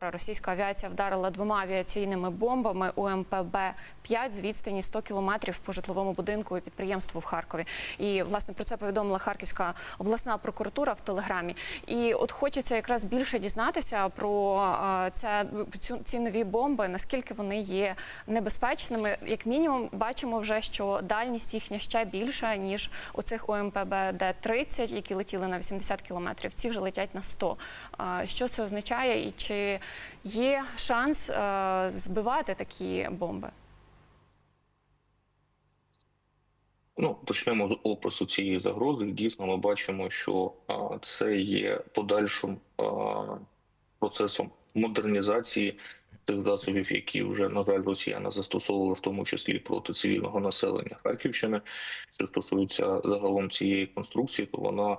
Російська авіація вдарила двома авіаційними бомбами УМПБ 5 з відстані 100 кілометрів по житловому будинку і підприємству в Харкові. І власне про це повідомила Харківська обласна прокуратура в телеграмі. І от хочеться якраз більше дізнатися про е, це ці нові бомби, наскільки вони є небезпечними. Як мінімум, бачимо вже, що дальність їхня ще більша ніж у цих УМПБ Д-30, які летіли на 80 кілометрів. Ці вже летять на 100. Е, Що це означає, і чи є шанс е, збивати такі бомби? Ну, почнемо з опису цієї загрози. Дійсно, ми бачимо, що це є подальшим процесом модернізації тих засобів, які вже на жаль росіяни застосовували, в тому числі проти цивільного населення Харківщини. Що стосується загалом цієї конструкції, то вона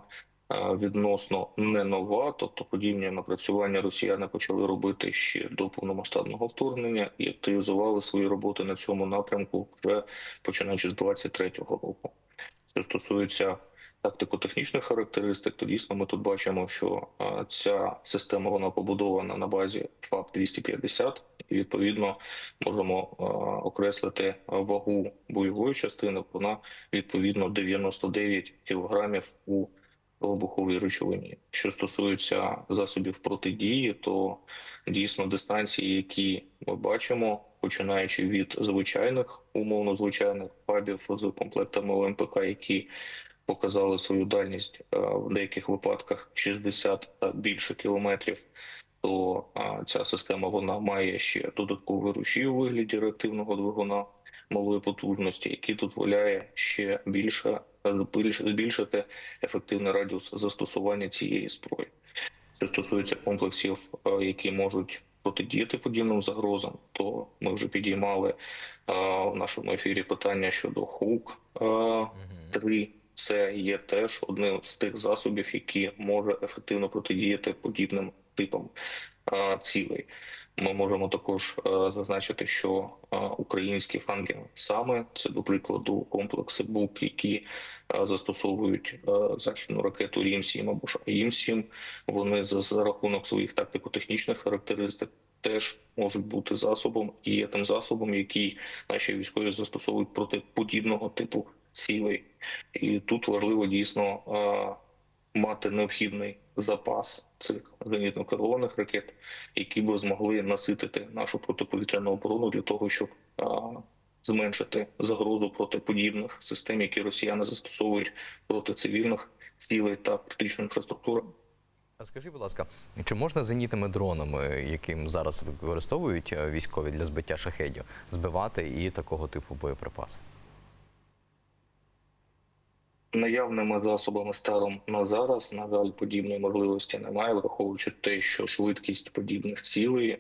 відносно не нова, тобто подібні напрацювання росіяни почали робити ще до повномасштабного вторгнення і активізували свої роботи на цьому напрямку вже починаючи з 23-го року. Що стосується тактико-технічних характеристик, то дійсно ми тут бачимо, що ця система вона побудована на базі ФАП 250 і відповідно можемо а, окреслити вагу бойової частини. Вона відповідно 99 кілограмів у вибуховій речовині. Що стосується засобів протидії, то дійсно дистанції, які ми бачимо, починаючи від звичайних, умовно звичайних пабів з комплектами ОМПК, які показали свою дальність е, в деяких випадках 60 та більше кілометрів. То ця система вона має ще додатковий рушій у вигляді реактивного двигуна малої потужності, який дозволяє ще більше більш- збільшити ефективний радіус застосування цієї зброї. Що стосується комплексів, е, які можуть протидіяти подібним загрозам, то ми вже підіймали е, в нашому ефірі питання щодо ХУК 3 Це є теж одним з тих засобів, які може ефективно протидіяти подібним типам е, цілей. Ми можемо також е, зазначити, що е, українські фанги саме це до прикладу комплекси БУК, які е, застосовують е, західну ракету Рім-7 або ж АІМ-7, вони за, за рахунок своїх тактико-технічних характеристик теж можуть бути засобом і є тим засобом, який наші військові застосовують проти подібного типу цілей. І тут важливо дійсно е, мати необхідний запас цих зенітно керованих ракет, які би змогли наситити нашу протиповітряну оборону для того, щоб е, зменшити загрозу проти подібних систем, які росіяни застосовують проти цивільних цілей та критичної інфраструктури. А скажіть, будь ласка, чи можна зенітними дронами, яким зараз використовують військові для збиття шахедів, збивати і такого типу боєприпаси? Наявними засобами станом на зараз, на жаль, подібної можливості немає, враховуючи те, що швидкість подібних цілей е,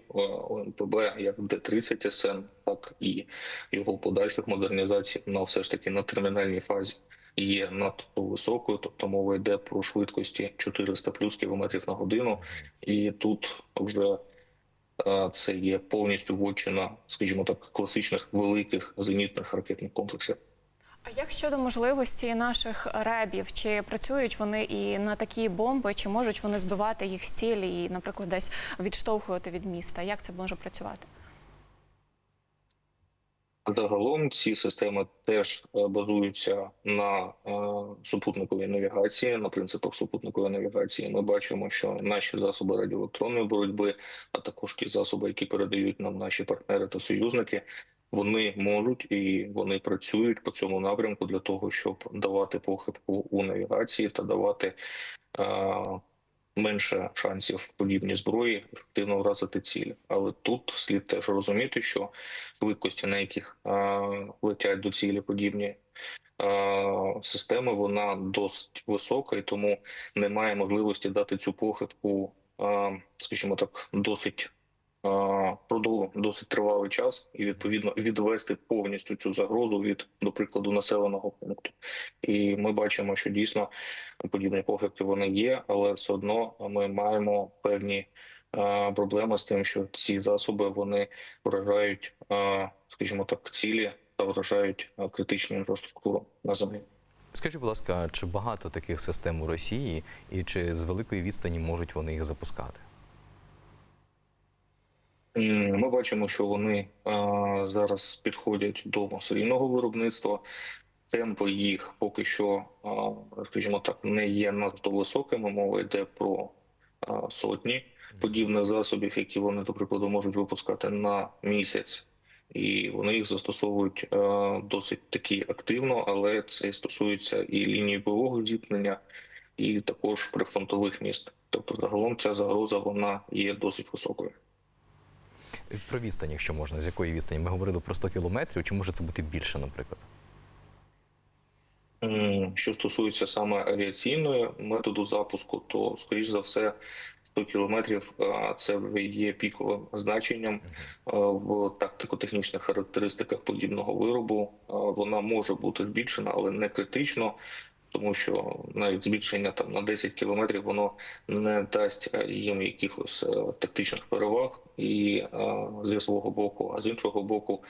ОМПБ, як Д-30 СН, так і його подальших модернізацій, вона все ж таки на термінальній фазі є надто високою, тобто мова йде про швидкості 400 плюс кілометрів на годину, і тут вже е, це є повністю вотчина, скажімо так, класичних великих зенітних ракетних комплексів. А як щодо можливості наших ребів, чи працюють вони і на такі бомби, чи можуть вони збивати їх з цілі і, наприклад, десь відштовхувати від міста? Як це може працювати? Загалом ці системи теж е, базуються на е, супутниковій навігації, на принципах супутникової навігації. Ми бачимо, що наші засоби радіоелектронної боротьби, а також ті засоби, які передають нам наші партнери та союзники, вони можуть і вони працюють по цьому напрямку для того, щоб давати похибку у навігації та давати е, менше шансів подібній зброї ефективно вразити цілі. Але тут слід теж розуміти, що швидкості, на яких е, летять до цілі подібні е, системи, вона досить висока, і тому немає можливості дати цю похибку, е, скажімо так, досить. Продовго досить тривалий час і відповідно відвести повністю цю загрозу від, до прикладу, населеного пункту. І ми бачимо, що дійсно подібні похибки вони є, але все одно ми маємо певні проблеми з тим, що ці засоби вони вражають, скажімо так, цілі та вражають критичну інфраструктуру на землі. Скажіть, будь ласка, чи багато таких систем у Росії, і чи з великої відстані можуть вони їх запускати? Ми бачимо, що вони зараз підходять до серійного виробництва. Темпи їх поки що, скажімо так, не є надто високими. Мова йде про сотні подібних засобів, які вони, до прикладу, можуть випускати на місяць. І вони їх застосовують досить таки активно, але це стосується і лінії бойового зіткнення, і також прифронтових міст. Тобто, загалом ця загроза вона є досить високою. Про відстань, якщо можна, з якої відстані? Ми говорили про 100 кілометрів, чи може це бути більше, наприклад? Що стосується саме авіаційної методу запуску, то скоріш за все 100 кілометрів це є піковим значенням в тактико-технічних характеристиках подібного виробу. Вона може бути збільшена, але не критично. Тому що навіть збільшення там на 10 кілометрів воно не дасть е, їм якихось е, тактичних переваг, і е, зі свого боку, а з іншого боку,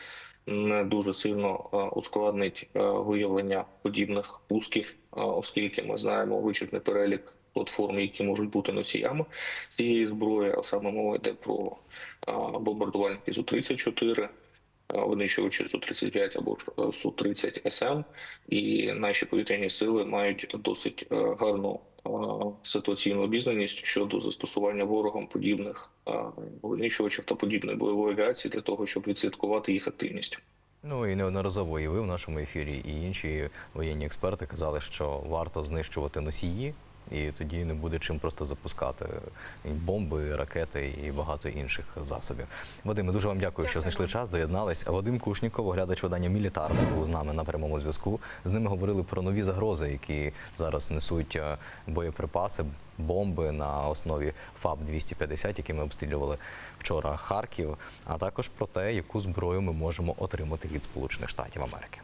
не дуже сильно ускладнить виявлення подібних пусків, оскільки ми знаємо вичерпний перелік платформ, які можуть бути носіями цієї зброї, а саме мова йде про бомбардувальники Су-34, е, винищувачі Су-35 або ж е, Су-30 СМ, і наші повітряні сили мають досить е, гарну е, ситуаційну обізнаність щодо застосування ворогом подібних е, винищувачів та подібної бойової авіації для того, щоб відслідкувати їх активність. Ну і неодноразово і ви в нашому ефірі, і інші воєнні експерти казали, що варто знищувати носії, і тоді не буде чим просто запускати і бомби, і ракети і багато інших засобів. Вадиме, дуже вам дякую, що знайшли час, доєднались. Вадим Кушніков, оглядач видання Мілітарне, був з нами на прямому зв'язку. З ними говорили про нові загрози, які зараз несуть е, боєприпаси, бомби на основі ФАБ 250 якими обстрілювали вчора Харків, а також про те, яку зброю ми можемо отримати від Сполучених Штатів Америки.